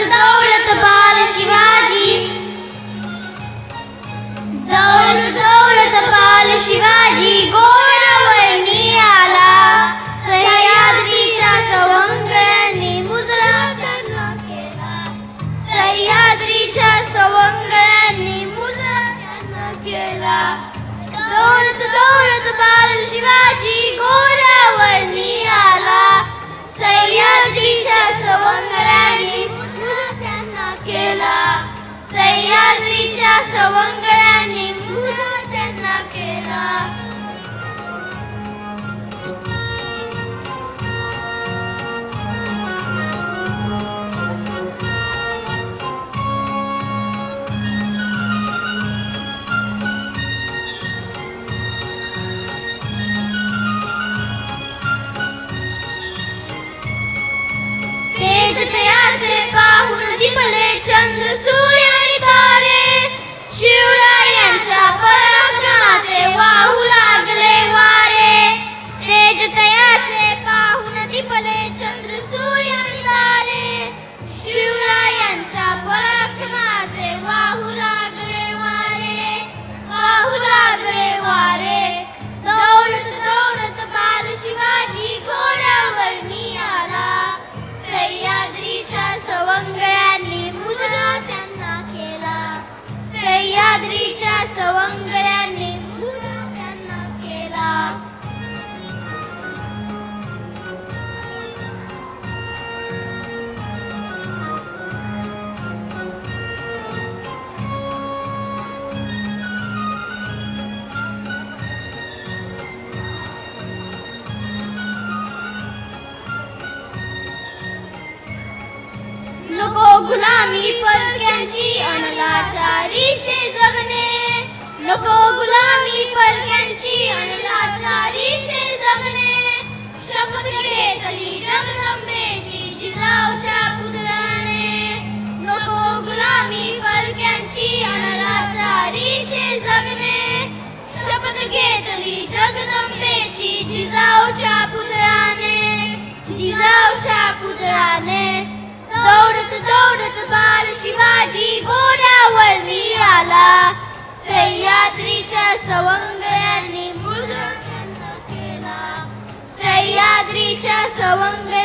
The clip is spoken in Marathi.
दौडत बाल शिवाजी दौडत दौडत बाल शिवाजी घोड्यावर आला सह्याद्रीच्या सवंगळ्यांनी मुजरा त्यांना केला सह्याद्रीच्या सवंगळ्यांनी मुजरा त्यांना केला दौडत दौडत बाल शिवाजी केला. सह्याद्रीच्या सवंगळ्याने तेज तयाचे पाहून दिपले चंद्र सूर्य गुलामी परक्यांची अनलाचारीचे जगणे नको गुलामी परक्यांची अनलाचारीचे जगणे शपथ घेतली जगदंबेची जिजाऊच्या पुत्राने नको गुलामी परक्यांची अनलाचारीचे जगणे शपथ घेतली जगदंबेची जिजाऊच्या पुत्राने जिजाऊच्या पुत्राने दौडत दौडत बाल शिवाजी घोड्यावर आला. सह्याद्रीच्या सवंगळ्यांनी केला. सह्याद्रीच्या सवंग